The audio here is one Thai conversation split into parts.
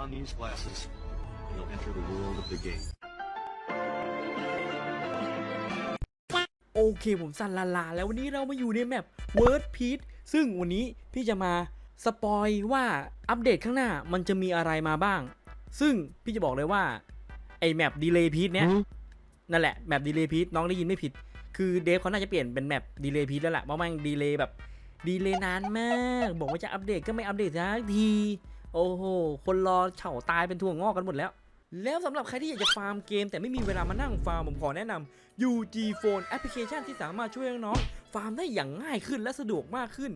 on these glasses, you'll enter the world of the game. โอเคผมสันลาลา แล้ววันนี้เรามาอยู่ในแมป Word p e a c e ซึ่งวันนี้พี่จะมาสปอยว่าอัปเดตข้างหน้ามันจะมีอะไรมาบ้าง ซึ่งพี่จะบอกเลยว่า ไอแมป Delay p e a c e เนี้ยนั่นแหละแมป Delay p e a c e น้องได้ยินไม่ผิด คือเดฟเขาน่าจะเปลี่ยนเป็นแมป Delay p e a c e แล้วแหละเพราะมันดีเลย์แบบดีเลย์นานมาก บอกว่าจะอัปเดตก็ไม่อัปเดตสักที โอ้โห คนรอเฉาตายเป็นถั่วงอกกันหมดแล้ว แล้วสำหรับใครที่อยากจะฟาร์มเกม แต่ไม่มีเวลามานั่งฟาร์มผมขอแนะนำ UG Phone แอปพลิเคชันที่สามารถช่วยน้องๆฟาร์มได้อย่างง่ายขึ้นและสะดวกมากขึ้น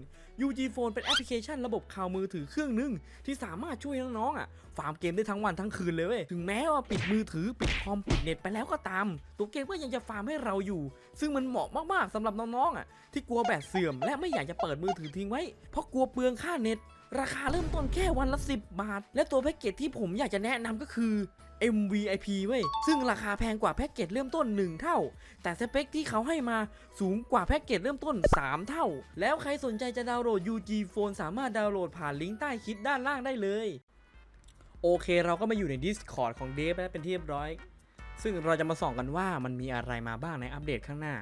UG Phone เป็นแอปพลิเคชันระบบข่าวมือถือเครื่องหนึ่งที่สามารถช่วยน้องๆอะฟาร์มเกมได้ทั้งวันทั้งคืนเลยเว้ยถึงแม้ว่าปิดมือถือปิดคอมปิดเน็ตไปแล้วก็ตาม ตัวเกมก็ยังจะฟาร์มให้เราอยู่ ซึ่งมันเหมาะมากๆสำหรับน้องๆอะที่กลัวแบตเสื่อม และไม่อยากจะเปิดมือถือทิ้งไว้เพราะกลัวเปลืองค่าเน็ต ราคาเริ่มต้นแค่วันละ 10 บาท และตัวแพ็กเกจที่ผมอยากจะแนะนำก็คือ MVIP เว้ย ซึ่งราคาแพงกว่าแพ็กเกจเริ่มต้น 1 เท่า แต่สเปคที่เขาให้มาสูงกว่าแพ็กเกจเริ่มต้น 3 เท่า แล้วใครสนใจจะดาวน์โหลด UG Phone สามารถดาวน์โหลดผ่านลิงก์ใต้คลิปด้านล่างได้เลย โอเคเราก็มาอยู่ใน Discord ของ d a v แล้วเป็นที่เรียบร้อย ซึ่งเราจะมาส่องกันว่ามันมีอะไรมาบ้างในอัปเดตข้างหน้า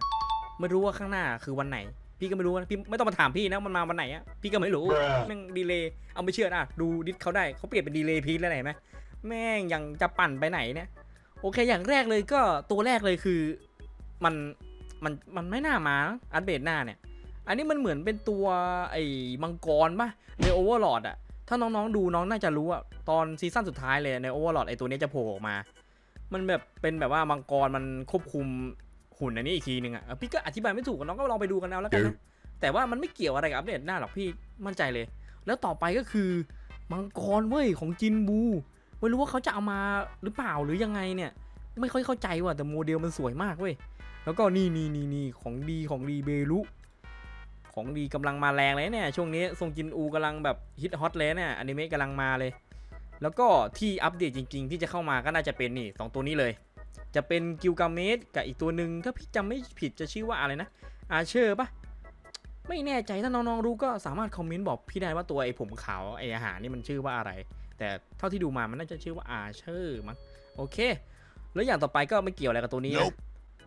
ไม่รู้ว่าข้างหน้าคือวันไหน พี่ก็ไม่รู้นะพี่ไม่ต้องมาถามพี่นะมันมาวันไหนอะพี่ก็ไม่รู้ Bruh แม่งดีเลย์เอาไม่เชื่อนะดูดิสเขาได้เขาเปลี่ยนเป็นดีเลย์พีทแล้วไหนไหมแม่งยังจะปั่นไปไหนเนี่ยโอเคอย่างแรกเลยก็ตัวแรกเลยคือมันมันมันไม่น่ามานะอัปเดตหน้าเนี่ย อันนี้มันเหมือนเป็นตัวไอ้มังกรปะในโอเวอร์ลอดอะถ้าน้องๆดูน้องน่าจะรู้อะตอนซีซั่นสุดท้ายเลยในโอเวอร์ลอดไอ้ตัวนี้จะโผล่ออกมา มันแบบเป็นแบบว่ามังกรมันควบคุม หุ่นอันนี้อีกทีหนึ่งอะเออพี่ก็อธิบายไม่ถูกน้องก็ลองไปดูกันเอาแล้วกันนะแต่ว่ามันไม่เกี่ยวอะไรกับอัปเดตหน้าหรอกพี่มั่นใจเลย แล้วต่อไปก็คือมังกรเว้ยของจินบูไม่รู้ว่าเขาจะเอามาหรือเปล่าหรือยังไงเนี่ย ไม่ค่อยเข้าใจว่ะแต่โมเดลมันสวยมากเว้ยแล้วก็นี่นี่นี่นี่ของดีของดีเบรุของดีกำลังมาแรงเลยเนี่ยช่วงนี้ทรงจินอูกำลังแบบฮิตฮอตเลยเนี่ยอนิเมะกำลังมาเลย แล้วก็ที่อัปเดตจริง ๆ ที่จะเข้ามาก็น่าจะเป็นนี่สองตัวนี้เลย จะเป็นกิลกาเมสกับอีกตัวหนึ่งถ้าพี่จำไม่ผิดจะชื่อว่าอะไรนะ อาเชอร์ปะไม่แน่ใจถ้าน้องๆรู้ก็สามารถคอมเมนต์บอกพี่ได้ว่าตัวไอ้ผมขาวไอ้อาหารนี่มันชื่อว่าอะไร แต่เท่าที่ดูมามันน่าจะชื่อว่าอาเชอร์มั้งโอเค แล้วอย่างต่อไปก็ไม่เกี่ยวอะไรกับตัวนี้นะ Nope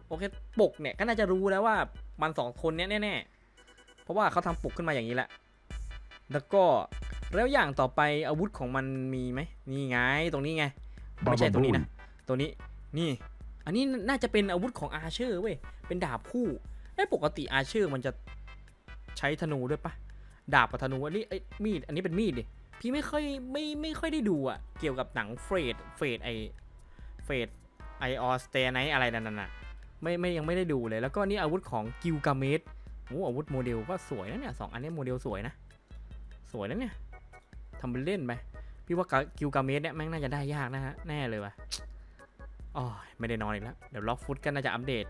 โอเคปกเนี่ยก็น่าจะรู้แล้วว่ามันสองคนเนี้ยแน่ๆเพราะว่าเขาทำปกขึ้นมาอย่างนี้แหละแล้วก็แล้วอย่างต่อไปอาวุธของมันมีไหมนี่ไงตรงนี้ไงไม่ใช่ตรงนี้นะตัวนี้ นี่ อันนี้น่าจะเป็นอาวุธของอาเชอร์เว้ย เป็นดาบคู่ไอ้ปกติอาเชอร์มันจะใช้ธนูด้วยปะดาบกับธนูอันนี้ไอ้มีด อันนี้เป็นมีดดิ พี่ไม่ค่อยไม่ไม่ค่อยได้ดูอะเกี่ยวกับหนังเฟรดเฟรดไอเฟรดไอออสเตไนอะไรนั่นน่ะไม่ไม่ยังไม่ได้ดูเลย แล้วก็นี่อาวุธของกิลกาเมสโอ้อาวุธโมเดลก็สวยนะเนี่ยสองอันนี้โมเดลสวยนะ สวยนะเนี่ยทำเป็นเล่นไปพี่ว่ากิลกาเมสเนี่ยแม่งน่าจะได้ยากนะฮะแน่เลยว่ะ อ๋อไม่ได้นอนอีกแล้ว เดี๋ยวล็อกฟุตก็น่าจะอัปเดต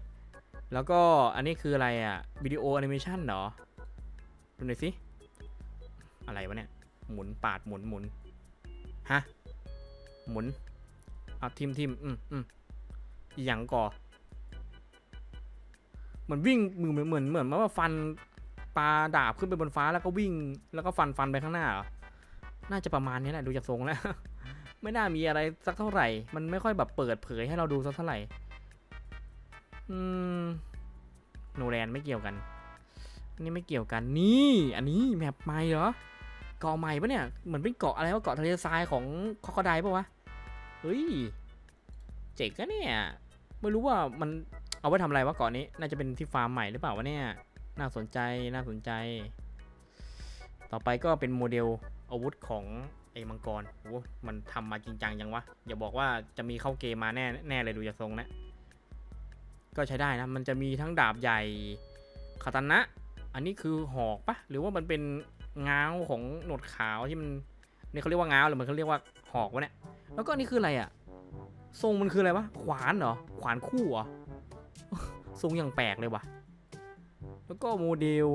แล้วก็อันนี้คืออะไรอะวิดีโอแอนิเมชันเหรอ ดูหน่อยสิ อะไรวะเนี่ย หมุนปาดหมุนหมุนฮะ หมุนอะทิมทิมอืมอืมอย่างก่อเหมือนวิ่งมือเหมือนเหมือนเหมือนว่าฟันปลาดาบขึ้นไปบนฟ้าแล้วก็วิ่ง แล้วก็ฟันฟันไปข้างหน้าเหรอ น่าจะประมาณนี้แหละดูจากทรงแล้ว ไม่น่ามีอะไรสักเท่าไหร่ มันไม่ค่อยแบบเปิดเผยให้เราดูสักเท่าไหร่ อืม โนแลนไม่เกี่ยวกัน อันนี้ไม่เกี่ยวกัน นี่ อันนี้แมปใหม่เหรอ เกาะใหม่ปะเนี่ย เหมือนเป็นเกาะอะไรวะ เกาะทะเลทรายของคอกไดปะวะ เฮ้ย เจ๋งอะเนี่ย ไม่รู้ว่ามันเอาไว้ทำอะไรวะเกาะนี้ น่าจะเป็นที่ฟาร์มใหม่หรือเปล่าวะเนี่ย น่าสนใจ น่าสนใจ ต่อไปก็เป็นโมเดลอาวุธของ ไอ้มังกรโอ้มันทำมาจริงจังยังวะ อย่าบอกว่าจะมีเข้าเกมมาแน่แน่เลยดูจากทรงนะ ก็ใช้ได้นะ มันจะมีทั้งดาบใหญ่คาตานะ อันนี้คือหอกปะหรือว่ามันเป็นง้าวของหนวดขาวที่มันนี่เขาเรียกว่าง้าวหรือมันเขาเรียกว่าหอกวะเนี่ย แล้วก็อันนี้คืออะไรอะทรงมันคืออะไรวะ ขวานเหรอ ขวานคู่เหรอ ทรงอย่างแปลกเลยวะแล้วก็โมเดล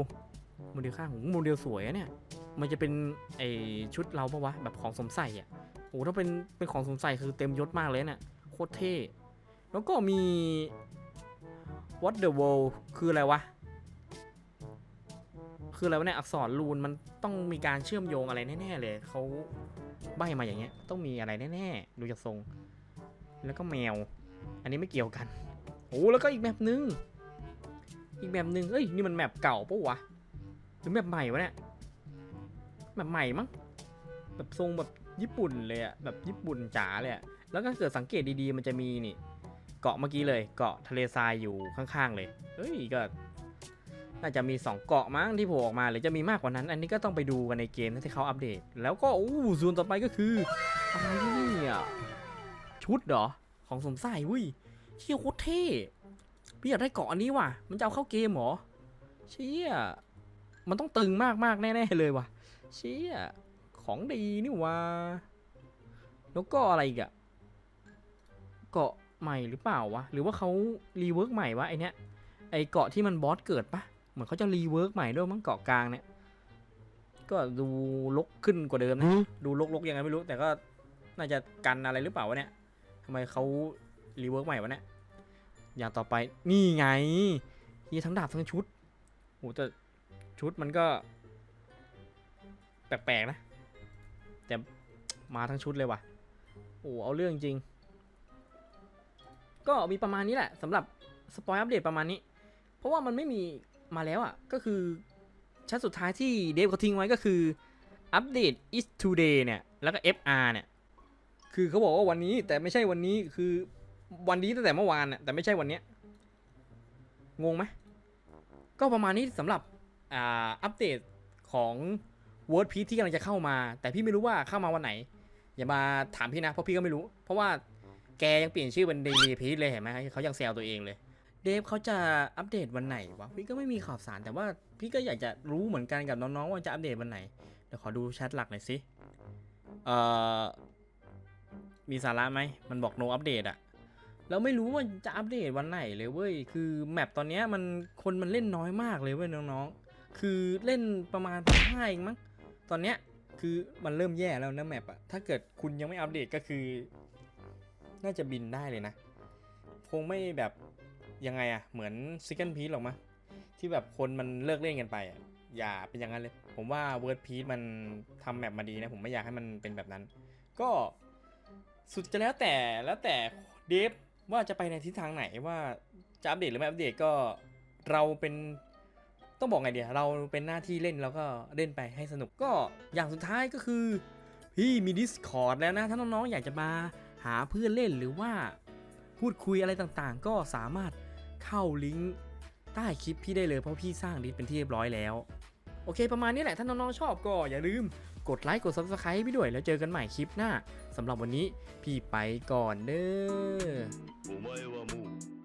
โมเดลข้างโมเดลสวยอะเนี่ย มันจะเป็นไอชุดเราปะวะแบบของสมใส่อะโอ้ถ้าเป็นเป็นของสมใส่คือเต็มยศมากเลยเนี่ยโคตรเท่ แล้วก็มี What the world คืออะไรวะ คืออะไรวะเนี่ยอักษรรูนมันต้องมีการเชื่อมโยงอะไรแน่ๆเลย เขาใบมาอย่างเงี้ย ต้องมีอะไรแน่ๆ ดูจากทรง แล้วก็แมว อันนี้ไม่เกี่ยวกันโอ้แล้วก็อีกแบบนึง อีกแบบนึงเอ้ย นี่มันแมปเก่าปะวะ หรือแมปใหม่วะเนี่ย แมปใหม่มั้งแบบทรงแบบญี่ปุ่นเลยอะแบบญี่ปุ่นจ๋าเลยอะแล้วก็เกิดสังเกตดีๆมันจะมีนี่ เกาะเมื่อกี้เลย เกาะทะเลทรายอยู่ข้างๆเลยเฮ้ยก็น่าจะมี 2 เกาะมั้งที่โผล่ออกมาหรือจะมีมากกว่านั้น อันนี้ก็ต้องไปดูกันในเกมที่เขาอัปเดต แล้วก็อู้ส่วนต่อไปก็คืออะไรนี่ยชุดเหรอของสมใส่วุ้ยเชี่ยโคตรเท่พี่อยากได้เกาะอันนี้ว่ะ มันจะเอาเข้าเกมเหรอเชี่ยมันต้องตึงมากๆแน่ๆเลยว่ะ เชี่ยของดีนี่ว่ะแล้วก็อะไรอีกอะเกาะใหม่หรือเปล่าวะ หรือว่าเขารีเวิร์กใหม่วะไอเนี้ย ไอเกาะที่มันบอสเกิดปะเหมือนเขาจะรีเวิร์กใหม่ด้วยมั้งเกาะกลางเนี่ย ก็ดูลกขึ้นกว่าเดิมนะ ดูลกๆยังไงไม่รู้ แต่ก็น่าจะกันอะไรหรือเปล่าวะเนี่ยทำไมเขารีเวิร์กใหม่วะเนี่ย อย่างต่อไปนี่ไงนี่ทั้งดาบทั้งชุดโหแต่ชุดมันก็ แปลกๆนะ แต่มาทั้งชุดเลยว่ะ โอ้เอาเรื่องจริง ก็มีประมาณนี้แหละสำหรับสปอยอัปเดตประมาณนี้ เพราะว่ามันไม่มีมาแล้วอะ ก็คือชั้นสุดท้ายที่เดฟเขาทิ้งไว้ก็คืออัปเดต is today เนี่ย แล้วก็ fr เนี่ย คือเขาบอกว่าวันนี้แต่ไม่ใช่วันนี้คือวันนี้ตั้งแต่เมื่อวานน่ะแต่ไม่ใช่วันเนี้ยงงไหมก็ประมาณนี้สำหรับอัปเดตของ Word p i e c e ที่กำลังจะเข้ามา แต่พี่ไม่รู้ว่าเข้ามาวันไหน อย่ามาถามพี่นะ เพราะพี่ก็ไม่รู้ เพราะว่าแกยังเปลี่ยนชื่อเป็น Daily p i e c e เลยเห็นไหมเขายังแซวตัวเองเลย เดฟเขาจะอัปเดตวันไหนวะพี่ก็ไม่มีข่าวสารแต่ว่าพี่ก็อยากจะรู้เหมือนกันกับน้องๆว่าจะอัปเดตวันไหนเดี๋ยวขอดูแชทหลักหน่อยสิเอ่อมีสาระไหมมันบอก no อัปเดตอะแล้วไม่รู้ว่าจะอัปเดตวันไหนเลยเว้ย คือแมปตอนนี้มันคนมันเล่นน้อยมากเลยเว้ยน้องๆ คือเล่นประมาณห้าเองมั้ง ตอนเนี้ยคือมันเริ่มแย่แล้วนะแมปอะถ้าเกิดคุณยังไม่อัปเดตก็คือ น่าจะบินได้เลยนะ คงไม่แบบยังไงอะเหมือน Second Piece หรอกมั้งที่แบบคนมันเลิกเล่นกันไปอะอย่าเป็นอย่างนั้นเลย ผมว่า Word Piece มันทำแมปมาดีนะ ผมไม่อยากให้มันเป็นแบบนั้น ก็สุดจะแล้วแต่แล้วแต่เดฟว่าจะไปในทิศทางไหนว่าจะอัปเดตหรือไม่อัปเดตก็เราเป็น ต้องบอกไงเดียเราเป็นหน้าที่เล่นเราก็เล่นไปให้สนุกก็อย่างสุดท้ายก็คือ พี่มี Discord แล้วนะ ถ้าน้องๆอยากจะมาหาเพื่อนเล่นหรือว่าพูดคุยอะไรต่างๆ ก็สามารถเข้าลิงก์ใต้คลิปพี่ได้เลยเพราะพี่สร้างดิสเป็นที่เรียบร้อยแล้ว โอเค ประมาณนี้แหละ ถ้าน้องๆชอบก็อย่าลืมกดไลค์กด Subscribe พี่ด้วยแล้วเจอกันใหม่คลิปหน้าสำหรับวันนี้พี่ไปก่อนเด้อ